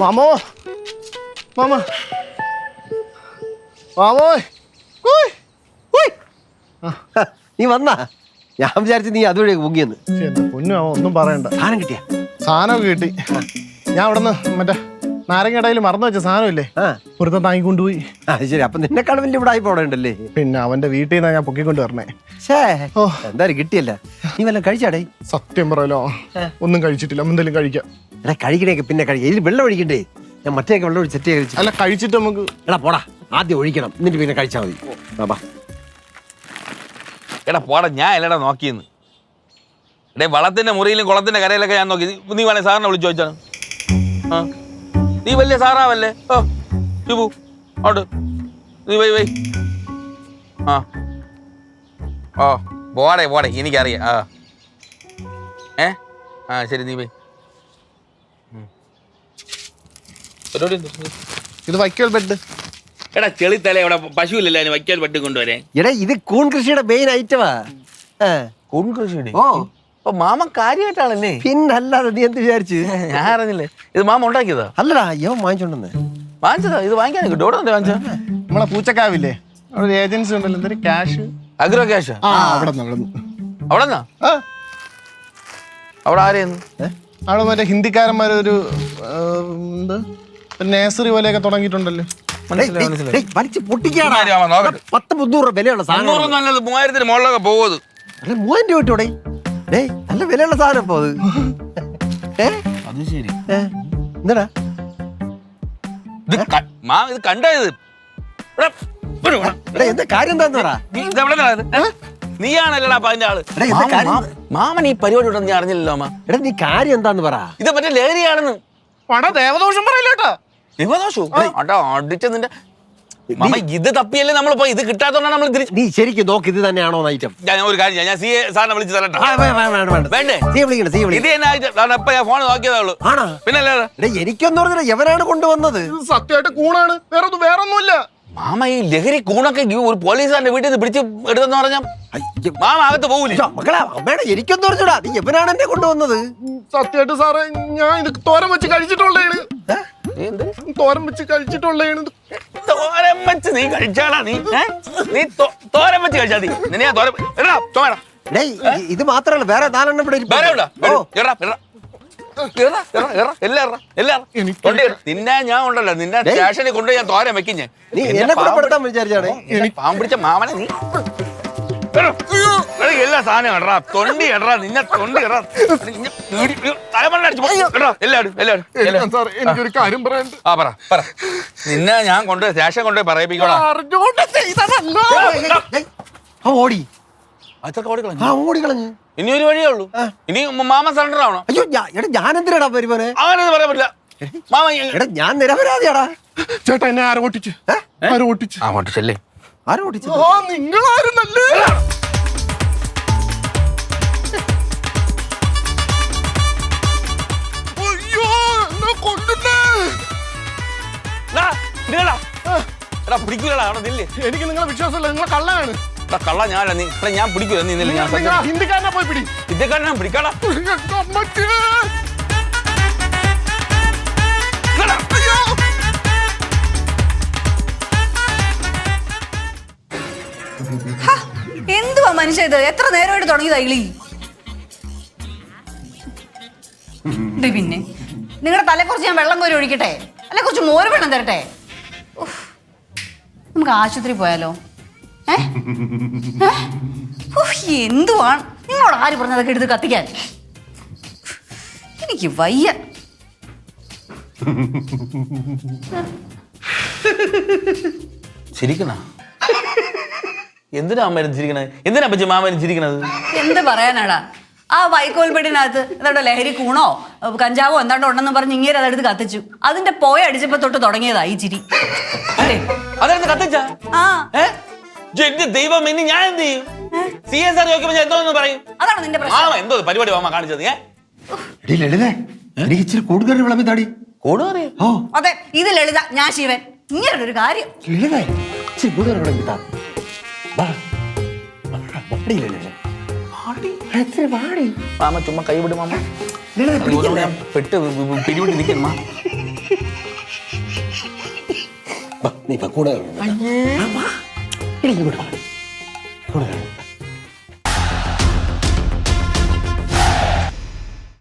മാമോ? Mama. ഉയ്. നീ വന്നാ. ഞാൻ വിചാരിച്ചു നീ അതുവഴി മുങ്ങിയെന്ന് പൊന്നു മാമ ഒന്നും പറയണ്ട. സാധനം കിട്ടിയ? സാധനമൊക്കെ കിട്ടി. ഞാൻ അവിടെ നിന്ന് മറ്റേ നാരങ്ങടയിൽ മറന്നു വെച്ച സാധനമില്ലേ? ആ. ഒരുത്തൻ താങ്ങിക്കൊണ്ടുപോയി. ശരി. അപ്പൊ നിന്നെക്കാളും വലിയ ഇവിടെ ആയി പോടണ്ടല്ലേ പിന്നെ അവന്റെ വീട്ടിൽ നിന്നാ ഞാൻ പൊക്കിക്കൊണ്ട് വരണേ. ഓ. എന്തായാലും കിട്ടിയല്ല? നീ വല്ലതും കഴിച്ചാടേ? സത്യം പറയലോ? ഒന്നും കഴിച്ചിട്ടില്ല. എന്തെങ്കിലും കഴിക്കാം. എടാ കഴിക്കണേക്ക് പിന്നെ കഴിക്കാം. ഇതിൽ വെള്ളം ഒഴിക്കണ്ടേ? ഞാൻ മറ്റേക്ക് വെള്ളം ഒഴിച്ച് സെറ്റ് ചെയ്ത് അല്ല കഴിച്ചിട്ട് നമുക്ക് എടാ പോടാ. ആദ്യം ഒഴിക്കണം. എന്നിട്ട് പിന്നെ കഴിച്ചാൽ മതി. ബാബാ എടാ പോടാ. ഞാൻ അല്ലടാ നോക്കിയെന്ന്. എടേ വളത്തിന്റെ മുറിയിലും കുളത്തിന്റെ കരയിലൊക്കെ ഞാൻ നോക്കി. നീ വേണേ സാറിനെ വിളിച്ചു ചോദിച്ചാണ് ആ. നീ വലിയ സാറാവല്ലേ? ഓ ശിബു അവിടെ നീ വൈ വൈ. ആ. ഓ പോടെ പോടെ എനിക്കറിയാം. ആ. ഏ? ആ ശരി നീ വൈ? ഇത് വൈക്കോൽ ബെഡ്. എടാ ചെളിത്തല ഇവിടെ പശുവില്ലല്ലോ അതിന് വൈക്കോൽ ബെഡ് കൊണ്ടുവരെ എടാ ഇത് കൂൺ കൃഷിയുടെ മെയിൻ ഐറ്റമാ കൂൺ കൃഷിയുടെ? ഓ. അപ്പൊ മാമൻ കാര്യമായിട്ടാണല്ലേ? പിന്നല്ലാതെ നീ എന്ത് വിചാരിച്ചു? ഞാൻ അറിഞ്ഞില്ലേ. ഇത് മാമ ഉണ്ടാക്കിയതാ. അല്ലടാ അയ്യോ വാങ്ങിച്ചോണ്ടെന്ന്. വാങ്ങിച്ചതാ? ഇത് വാങ്ങിക്കാൻ കിട്ടും. എവിടെ ഉണ്ട് വാങ്ങിച്ച നമ്മളെ പൂച്ചക്കാവില്ലേ? അവിടെ ഏജൻസി ഉണ്ടല്ലോ എന്തൊരു ക്യാഷ് അഗ്രോ ക്യാഷ് ആ? അവിടെ നിന്ന് അവിടെ നിന്ന്? അവിടെ നിന്നാ അവിടെ ആരെയെന്ന്? അവിടെ മറ്റേ ഹിന്ദിക്കാരന്മാരൊരു ഒരു എന്ത്? നേസറി പോലെയൊക്കെ തുടങ്ങിയിട്ടുണ്ടല്ലോ. വലിച്ച് നോക്കട്ടെ. പത്ത് മുന്നൂറ് രൂപ വിലയുള്ള സാധനം മൂവായിരത്തിന് മുകളിലൊക്കെ പോകുന്നത്. അല്ല മൂവായിരം രൂപ കിട്ടൂടെ ഡേയ് നല്ല വിലയുള്ള സാധനം പോ അത്. ഏ? അത് ശരി. ഏ? എന്താടാ? ഇത് ക- മാ ഇത് കണ്ടോ ഇത്? എടാ, ഇവിടെ വാ. എടാ എന്താ കാര്യം എന്താന്ന് പറ. നീ ഇത് എവിടെ നിന്നാ ഇത്? ഏ? നീയാണല്ലടാ അപ്പൊ അതിന്റെ ആൾ. എടാ, എന്താ കാര്യം? മാ- മാമൻ ഈ പരിപാടി ഉണ്ടെന്ന് ഞാൻ അറിഞ്ഞില്ലല്ലോ അമ്മ എടാ നീ കാര്യം എന്താന്ന് പറ. ഇത് മറ്റേ ലഹരിയാണെന്ന് ദേവദോഷം പറയില്ല കേട്ടാ. ദിവദോഷു? അടാ അടിച്ച നിന്റെ മാമ ഇത് തപ്പിയല്ലേ നമ്മളിപ്പോ? ഇത് കിട്ടാത്തോണ്ടാണ് നമ്മൾ തിരിച്ച് നീ ശരിക്കും നോക്ക് ഇത് തന്നെയാണോ ഐറ്റം ഞാൻ ഒരു കാര്യം ചെയ്യാം. ഞാൻ സി എ സാറിനെ വിളിച്ച് തരട്ടെ. വേണ്ടേ? സീ വിളിക്കണ്ട സീ ഇത് വിളിക്കണ്ട. തന്നെ ആയിട്ട് അതാണ് ഇപ്പൊ ഞാൻ ഫോൺ നോക്കിയതേ ഉള്ളൂ. ആണോ? പിന്നെ എടാ എനിക്കൊന്നും പറഞ്ഞില്ല എവനാണ് കൊണ്ടുവന്നത്. ഇത് സത്യമായിട്ട് കൂണാണ്. വേറെ ഒന്നും വേറെ ഒന്നുമില്ല മാമ ഈ ലഹരി കൂണൊക്കെ ഈ ഒരു പോലീസുകാരന്റെ വീട്ടിൽ നിന്ന് പിടിച്ച് എടുത്തെന്ന് പറഞ്ഞ അയ്യോ. മാമ അകത്ത് പോകൂലേ? ഇയ്യോ, മക്കളെ അമ്മയുടെ എനിക്കൊന്നും പറഞ്ഞൂടാ നീ എവനാണ് എന്നെ കൊണ്ടുവന്നത്. സത്യമായിട്ട് സാറേ ഞാൻ ഇത് തോരൻ വെച്ച് കഴിച്ചിട്ടുള്ളതാണ്. ഏ? എന്ത്? തോരൻ വെച്ച് കഴിച്ചിട്ടുള്ള തോരൻ വെച്ച് നീ കഴിച്ചാടാ നീ. നീ തോരൻ വെച്ച് കഴിച്ചാ നീ നിന്നെ ഞാൻ തോരൻ എടാ ചോമടാ ഇത് മാത്രല്ല വേറെ നാലെണ്ണം ഇവിടെ വേറെ ഉണ്ടോ? എടാ എടാ നിന്നെ ഞാൻ ഉണ്ടല്ലോ നിന്നെ സ്റ്റേഷനിൽ കൊണ്ടുപോയി ഞാൻ തോരൻ വെക്കിഞ്ഞേ ഞാൻ. നീ എന്നെ കൂടെ നീ പെടുത്താൻ വിചാരിച്ചാണേ എന്നെ പിടിച്ച മാമനെ നീ. എല്ലാ സാധനം ഇടറാ തൊണ്ടി ഇടറാ നിന്നെ തൊണ്ടി ഇടറാ എനിക്കൊരു കാര്യം പറയാൻ ആ പറ പറ. നിന്നെ ഞാൻ കൊണ്ടുപോയി ശേഷം കൊണ്ടുപോയി ആ ഓടി. അതൊക്കെ ഓടിക്കളഞ്ഞു ആ ഓടി കളഞ്ഞ്. ഇനി ഒരു വഴിയേ ഉള്ളൂ. ഇനി മാമ സറണ്ടർ ആവണം. അയ്യോ എടാ ഞാൻ എന്തിനാടാ പരിപാടി? അങ്ങനെ പറയാൻ പറ്റില്ല. മാമ എടാ ഞാൻ നിരപരാധിയാടാ. ചേട്ടാ എന്നെ ആരോ ഓട്ടിച്ചു ആരും ഓട്ടിച്ച് ആ ഓട്ടിച്ചല്ലേ? ആരും ഓടിച്ചു ആ നിങ്ങളായിരുന്നല്ലേ അയ്യോ എന്നെ കൊല്ലുന്നേ. എടാ, ഇതെടാ. എടാ പിടിക്കൂലടാ അവിടെ നില്ലേ. എനിക്ക് നിങ്ങളെ വിശ്വാസമില്ല നിങ്ങളെ കള്ളാണ് എടാ കള്ള ഞാനല്ല നീ എടാ ഞാൻ പിടിക്കൂല നീ നില്ല ഞാൻ ഹിന്ദിക്കാരനെ പോയി പിടി. ഹിന്ദിക്കാരനെ ഞാൻ പിടിക്കാടാ ഇത് എത്ര നേരമായിട്ട് തുടങ്ങിയതാ ഇളി? ദേ പിന്നെ നിങ്ങളുടെ തലക്കുറിച്ച് ഞാൻ വെള്ളം കോരി ഒഴിക്കട്ടെ? അല്ലെ കുറച്ച് മോര് വെള്ളം തരട്ടെ? നമുക്ക് ആശുപത്രി പോയാലോ? എന്തുവാണ്? നിങ്ങളോട് ആര് പറഞ്ഞതൊക്കെ എടുത്ത് കത്തിക്കാൻ? എനിക്ക് വയ്യ. ചിരിക്കണ എന്തിനാ അമ്മ ചിരിക്കണത് എന്തിനാ അപ്പച്ചി മാമൻ ചിരിക്കണത് എന്ത് പറയാനാടാ? ആ വൈക്കോൽപ്പെട്ടിനകത്ത് എന്താണ്ടോ ലഹരി കൂണോ? കഞ്ചാവോ എന്താണ്ടോ ഉണ്ടെന്ന് പറഞ്ഞ് ഇങ്ങനെ അതെടുത്ത് കത്തിച്ചു. അതിന്റെ പോയ അടിച്ചപ്പോ തൊട്ട് തുടങ്ങിയതാ ഈ ചിരി. അതെന്ത് കത്തിച്ച? ആ. എന്റെ ദൈവം ഇനി ഞാൻ എന്ത് ചെയ്യും? സി എസ് ആർ ചോദിക്കുമ്പോ ഞാൻ എന്തോന്ന് പറയും. അതാണ് നിന്റെ പ്രശ്നം. മാമ എന്തോ പരിപാടി മാമ കാണിച്ചത് ഏ? എടീ ലളിതേ എനിക്ക് ഇച്ചിരി കൂടുതൽ വിളമ്പി താടി. കൂടു അറിയാം ഓ. അതെ ഇത് ലളിത ഞാൻ ശിവൻ. ഇങ്ങനെ ഒരു കാര്യം. ലളിതേ ഇച്ചിരി കൂടുതൽ വിളമ്പി. മാമ ചുമ്മാ കൈ വിടും മാമ. പെട്ട് പിടിവിട്ട് നിൽക്കുന്നു മാ നീ കൂടെ. കൂടെ.